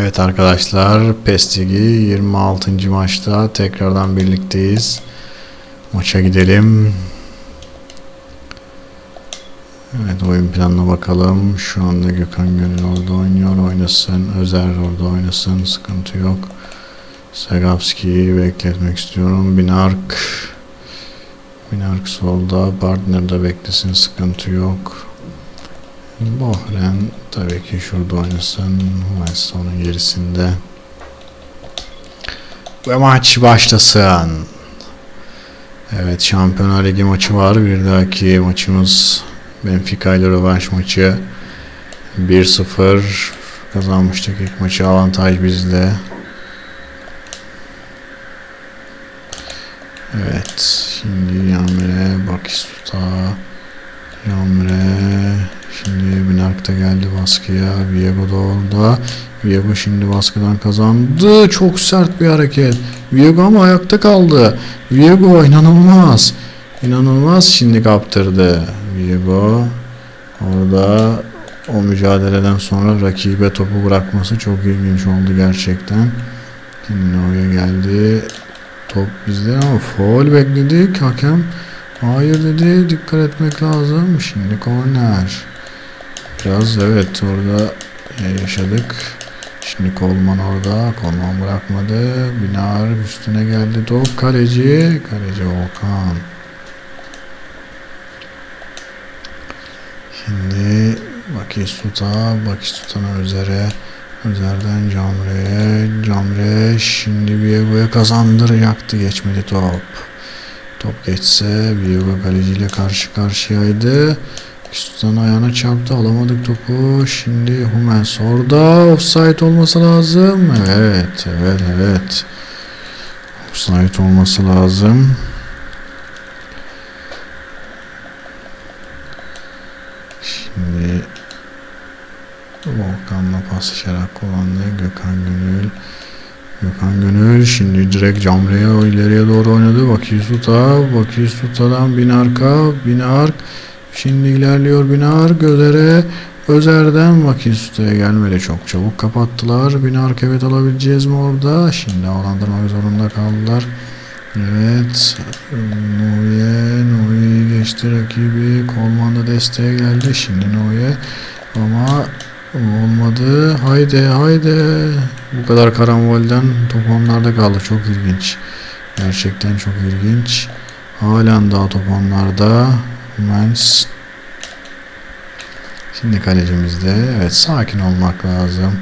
Evet arkadaşlar PES Ligi 26. maçta tekrardan birlikteyiz. Maça gidelim. Evet oyun planına bakalım. Şu anda Gökhan Gönül orada oynuyor. Oynasın. Özer orada oynasın. Sıkıntı yok. Segavski'yi bekletmek istiyorum. Binark. Binark solda. Partner de beklesin. Sıkıntı yok. Bohren tabii ki şurada oynasın. West onun gerisinde. Ve maç başlasın. Evet Şampiyonlar Ligi maçı var. Bir dahaki maçımız Benfica ile rövanş maçı. 1-0 kazanmıştık ilk maçı. Avantaj bizde. Evet. Şimdi Yamre, Bakistuta, Yamre, Şimdi Binark da geldi baskıya. Viego da orada. Viego şimdi baskıdan kazandı. Çok sert bir hareket. Viego ama ayakta kaldı. Viego inanılmaz. İnanılmaz şimdi kaptırdı. Viego orada o mücadeleden sonra rakibe topu bırakması çok ilginç oldu gerçekten. Şimdi oraya geldi. Top bizde ama foul bekledik. Hakem hayır dedi. Dikkat etmek lazım. Şimdi korner. Biraz evet orada yaşadık. Şimdi Kolman orada. Kolman bırakmadı. Binar üstüne geldi. Top kaleci. Kaleci Volkan. Şimdi Bakistuta. Bakistuta'nın üzere. Üzerden Camre'ye. Camre şimdi Viego'ya kazandıracaktı. Geçmedi top. Top geçse Viego kaleciyle karşı karşıyaydı. Sultan ayağına çarptı alamadık topu. Şimdi Hummels orada offside olması lazım. Evet evet evet. Offside olması lazım. Şimdi Volkan'la paslaşarak kullandı. Gökhan Gönül. Gökhan Gönül şimdi direkt Camre'ye ileriye doğru oynadı. Bakiyusuta. Bakiyusuta'dan bin arka. Şimdi ilerliyor Binar Gözer'e Özer'den Vakista'ya gelmedi çok çabuk kapattılar. Binar evet alabileceğiz mi orada? Şimdi havalandırmak zorunda kaldılar. Evet. Noye, Noye geçti rakibi. Kolman desteğe geldi. Şimdi Noye. Ama olmadı. Haydi haydi. Bu kadar karambolden top onlarda kaldı. Çok ilginç. Gerçekten çok ilginç. Halen daha top onlarda. Mens. Şimdi kalecimizde. Evet sakin olmak lazım.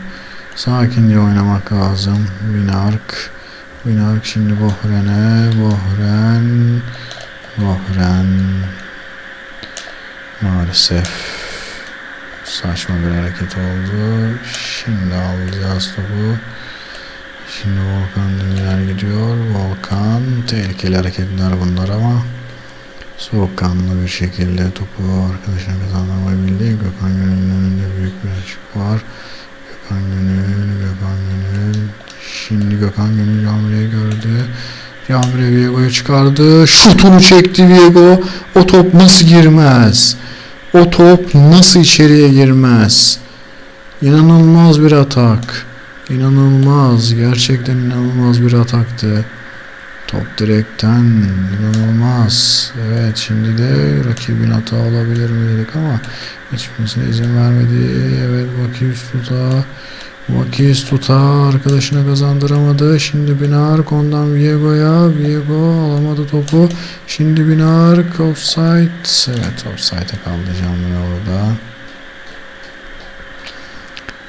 Sakince oynamak lazım. Winark. Winark şimdi Bohren'e. Bohren. Bohren. Maalesef saçma bir hareket oldu. Şimdi alacağız topu. Şimdi Volkan Dünler gidiyor. Volkan tehlikeli hareketler bunlar ama soğukkanlı bir şekilde topu arkadaşına kazandırmayabildi. Gökhan Gönül'ün önünde büyük bir açık var. Gökhan Gönül, Gökhan Gönül. Şimdi Gökhan Gönül Camre'yi gördü. Camre Viego'ya çıkardı. Şutunu çekti Viego. O top nasıl girmez? O top nasıl içeriye girmez? İnanılmaz bir atak. İnanılmaz. Gerçekten inanılmaz bir ataktı. Top direkten inanılmaz. Evet şimdi de rakibin hata olabilir mi dedik ama hiçbirisine izin vermedi. Evet Vakis tuta. Vakis tuta arkadaşına kazandıramadı. Şimdi Binark ondan Viego'ya. Viego alamadı topu. Şimdi Binark offside. Evet offside'e kaldı canlı orada.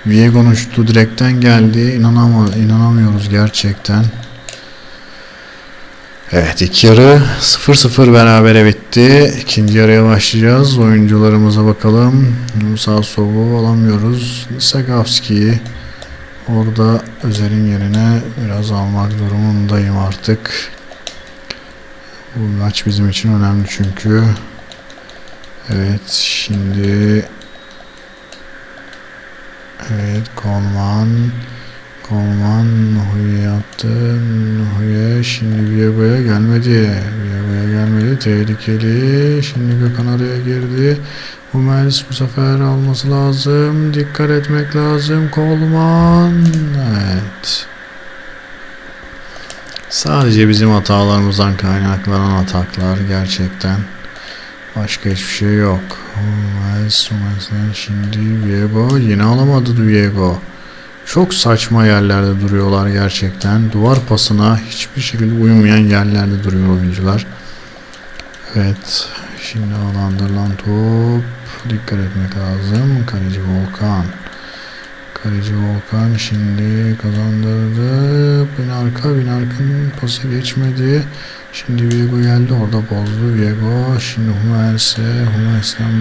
Viego'nun şutu direkten geldi. İnanama, inanamıyoruz gerçekten. Evet ilk yarı 0-0 berabere bitti. İkinci yarıya başlayacağız. Oyuncularımıza bakalım. Musa Sov'u alamıyoruz. Sagavski'yi orada Özer'in yerine biraz almak durumundayım artık. Bu maç bizim için önemli çünkü. Evet şimdi Evet Kolman Kolman Nuhu'yu yaptı. Nuhu'ya şimdi Viego'ya gelmedi. Viego'ya gelmedi. Tehlikeli. Şimdi Gökhan araya girdi. Hummels bu sefer alması lazım. Dikkat etmek lazım. Kolman. Evet. Sadece bizim hatalarımızdan kaynaklanan ataklar gerçekten. Başka hiçbir şey yok. Hummels, Hummels'den şimdi Viego. Yine alamadı Viego. Çok saçma yerlerde duruyorlar gerçekten. Duvar pasına hiçbir şekilde uymayan yerlerde duruyor oyuncular. Evet. Şimdi alandırılan top. Dikkat etmek lazım. Kaleci Volkan. Kaleci Volkan şimdi kazandırdı. Bin arka, bin arkanın pası geçmedi. Şimdi Viego geldi orada bozdu Viego. Şimdi Hummels'e, Hummels'den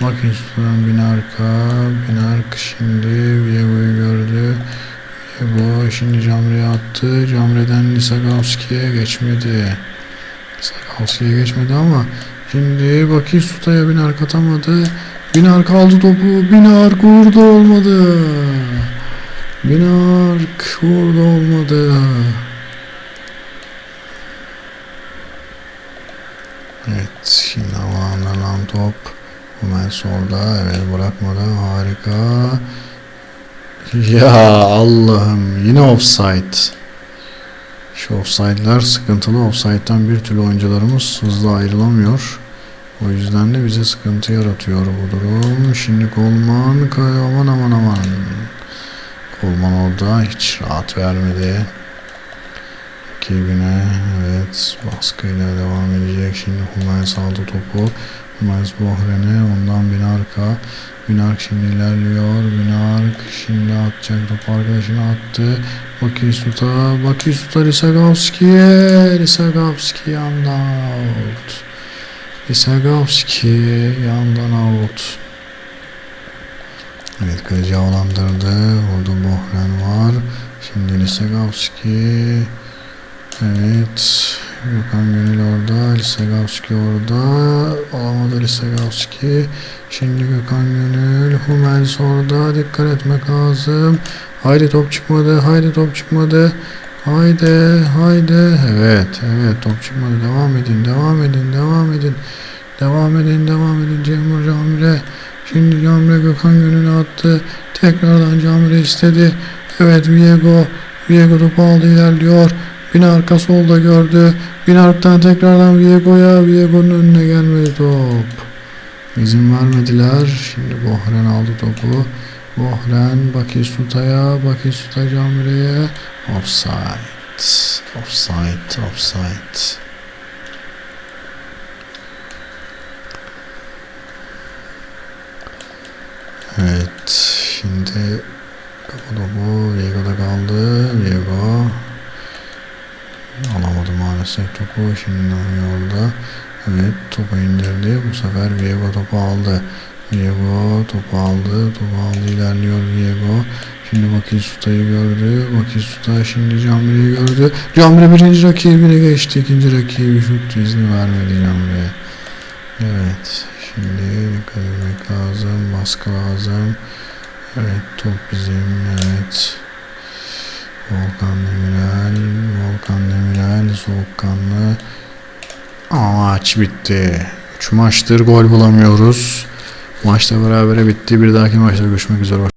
Makisuta'ya. Makisuta'dan bin arka, bin arka şimdi Viego'yu gördü. Viego şimdi Camre'ye attı. Camre'den Lisagowski'ye geçmedi. Lisagowski'ye geçmedi ama şimdi Bakisuta'ya bin arka atamadı. Binark aldı topu. Binark vurdu olmadı. Binark vurdu olmadı. Evet şimdi havalandıran top. Orada. Evet bırakmadı. Harika. Ya Allah'ım yine offside. Şu offside'ler sıkıntılı. Offside'den bir türlü oyuncularımız hızlı ayrılamıyor. O yüzden de bize sıkıntı yaratıyor bu durum. Şimdi Kolman, aman aman aman. Kolman orada hiç rahat vermedi. Rakibine evet baskıyla devam edecek. Şimdi Hummels aldı topu. Hummels Bohren'e ondan bin arka. Binark şimdi ilerliyor. Binark şimdi atacak top arkadaşına attı. Bakisuta, Bakisuta Lisagowski'ye. Lisagowski yandan out. Lisagowski yandan out. Evet kaleci havalandırdı. Orada Bohren var. Şimdi Lisagowski. Evet. Gökhan Gönül orada. Lisagowski orada. Olamadı Lisagowski. Şimdi Gökhan Gönül. Hummels orada. Dikkat etmek lazım. Haydi top çıkmadı. Haydi top çıkmadı. Haydi, haydi. Evet, evet top çıkmadı. Devam edin, devam edin, devam edin. Devam edin, devam edin. Cemur Camre. Şimdi Camre Gökhan Gönül'ü attı. Tekrardan Camre istedi. Evet Viego. Viego topu aldı ilerliyor. Bin arka solda gördü. Bin arktan tekrardan Viego'ya. Viego'nun önüne gelmedi top. İzin vermediler. Şimdi Bohren aldı topu. Bohren Bakisuta'ya. Bakisuta Camre'ye. Offside. Offside. Offside. Evet. Şimdi kafa topu Viego'da kaldı. Viego alamadı maalesef topu. Şimdi yolda. Evet topu indirdi. Bu sefer Viego topu aldı. Viego topu aldı. Topu aldı ilerliyor Viego. Şimdi Bakisuta'yı gördü. Bakisuta şimdi Camre'yi gördü. Camre birinci rakibine geçti. İkinci rakibi şut izni vermedi Camre'ye. Evet. Şimdi dikkat etmek lazım. Baskı lazım. Evet top bizim. Evet. Volkan Demirel. Volkan Demirel. Soğukkanlı. Ama maç bitti. 3 maçtır gol bulamıyoruz. Maçta berabere bitti. Bir dahaki maçta görüşmek üzere.